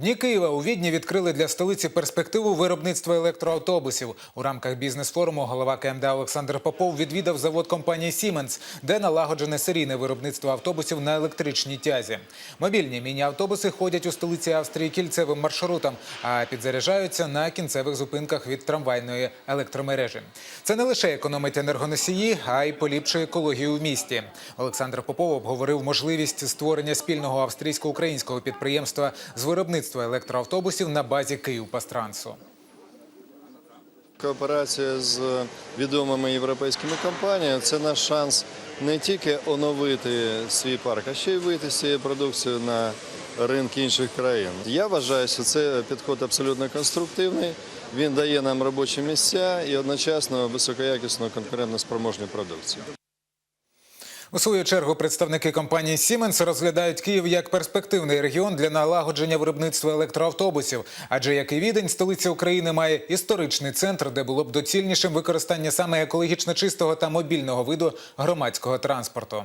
Дні Києва у Відні відкрили для столиці перспективу виробництва електроавтобусів. У рамках бізнес-форуму голова КМДА Олександр Попов відвідав завод компанії Siemens, де налагоджене серійне виробництво автобусів на електричній тязі. Мобільні міні-автобуси ходять у столиці Австрії кільцевим маршрутом, а підзаряджаються на кінцевих зупинках від трамвайної електромережі. Це не лише економить енергоносії, а й поліпшує екологію в місті. Олександр Попов обговорив можливість створення спільного австрійсько-українського підприємства з виробництва електроавтобусів на базі Київпастрансу. Кооперація з відомими європейськими компаніями це наш шанс не тільки оновити свій парк, а ще й вийти з цією продукцією на ринки інших країн. Я вважаю, що це підход абсолютно конструктивний. Він дає нам робочі місця і одночасно високоякісну конкурентно-спроможну продукцію. У свою чергу представники компанії Siemens розглядають Київ як перспективний регіон для налагодження виробництва електроавтобусів. Адже як і Відень, столиця України має історичний центр, де було б доцільнішим використання саме екологічно чистого та мобільного виду громадського транспорту.